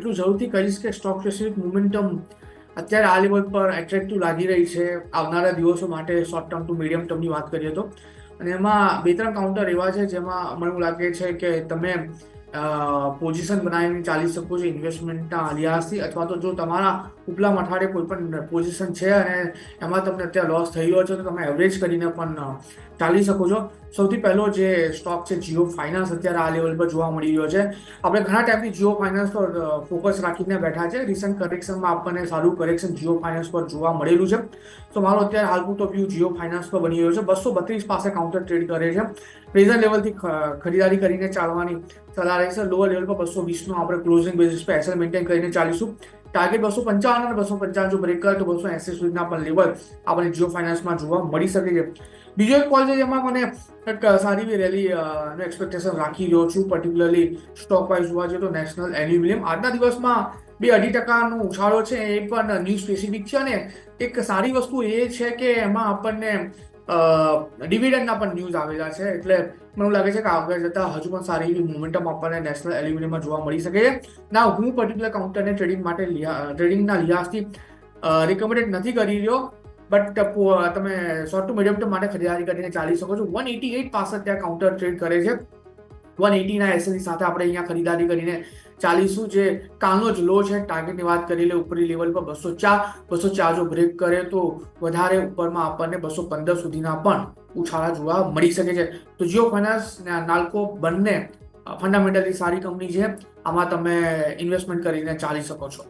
એટલું જરૂરથી કહીશ કે સ્ટોક સ્પેસિફિક મુમેન્ટમ અત્યારે આ લેવલ પર એટ્રેક્ટિવ લાગી રહી છે આવનારા દિવસો માટે શોર્ટ ટર્મ ટુ મીડિયમ ટર્મની વાત કરીએ તો. અને એમાં બે ત્રણ કાઉન્ટર એવા છે જેમાં મને એવું લાગે છે કે તમે પોઝિશન બનાવીને ચાલી શકો છો ઇન્વેસ્ટમેન્ટના અલિયાસથી અથવા તો જો તમારા ઉપલા મઠાડે કોઈ પણ પોઝિશન છે અને એમાં તમને અત્યારે લોસ થઈ ગયો છે, તો તમે એવરેજ કરીને પણ ચાલી શકો છો. સૌથી પહેલો જે સ્ટોક છે જીઓ ફાઇનાન્સ અત્યારે આ લેવલ પર જોવા મળી રહ્યો છે. આપણે ઘણા ટાઈપની જીઓ ફાઇનાન્સ પર ફોકસ રાખીને બેઠા છે. રિસન્ટ કરેક્શનમાં આપણને સારું કરેક્શન જીઓ ફાઇનાન્સ પર જોવા મળેલું છે. તો મારો અત્યારે હાલ પૂરતો વ્યૂ જીઓ ફાઇનાન્સ પર બની રહ્યો છે. બસો બત્રીસ પાસે કાઉન્ટર ટ્રેડ કરે છે. પ્રેઝન્ટ લેવલથી ખરીદારી કરીને ચાલવાની સલાહ રહેશે લોઅર લેવલ પર બસો વીસનો આપણે ક્લોઝિંગ બેઝિસ પર એસએલ મેન્ટેન કરીને ચાલીશું ટાર્ગેટ બસો પંચાવન અને બસો પંચાવન જો બ્રેક કરે તો બસો એસી સુધીના પણ લેવલ આપણે જીઓ ફાઇનાન્સમાં જોવા મળી શકે છે બીજો એક કોલ છે જેમાં મને સારી એવી રેલી નું એક્સપેક્ટેશન રાખી રહ્યો છું પર્ટિક્યુલરલી સ્ટોક વાઇઝ જોવા જઈએ તો નેશનલ એલ્યુમિનિયમ આજના દિવસમાં બે અઢી ટકાનો ઉછાળો છે એ પણ ન્યૂ સ્પેસિફિક છે અને એક સારી વસ્તુ એ છે કે એમાં આપણને ડિવિડન્ડના પણ ન્યૂઝ આવેલા છે. એટલે મને લાગે છે કે આગળ જતા હજુ પણ સારી એવી મુમેન્ટમ આપણને નેશનલ એલ્યુમિનિયમમાં જોવા મળી શકે છે. ના, હું પર્ટિક્યુલર કાઉન્ટરને ટ્રેડિંગ માટે ટ્રેડિંગના લિહાઝથી રિકમેન્ડેડ નથી કરી રહ્યો. બટ તમે શોર્ટ ટુ મીડિયમ ટર્મ માટે ખરીદારી કરીને ચાલી શકો છો. વન એટી એટ પાસે ત્યાં કાઉન્ટર ટ્રેડ કરે છે. વન એટીના એસએલની સાથે આપણે અહીંયા ખરીદારી કરીને ચાલીસું જે કાલનો જ લો છે ટાર્ગેટની વાત કરી લે, ઉપરી લેવલ પર બસો ચાર બસો ચાર જો બ્રેક કરે તો વધારે ઉપરમાં આપણને બસો પંદર સુધીના પણ ઉછાળા જોવા મળી શકે છે. તો જીઓ ફાઇનાન્સ નાલ્કો બંને ફંડામેન્ટલી સારી કંપની છે. આમાં તમે ઇન્વેસ્ટમેન્ટ કરીને ચાલી શકો છો.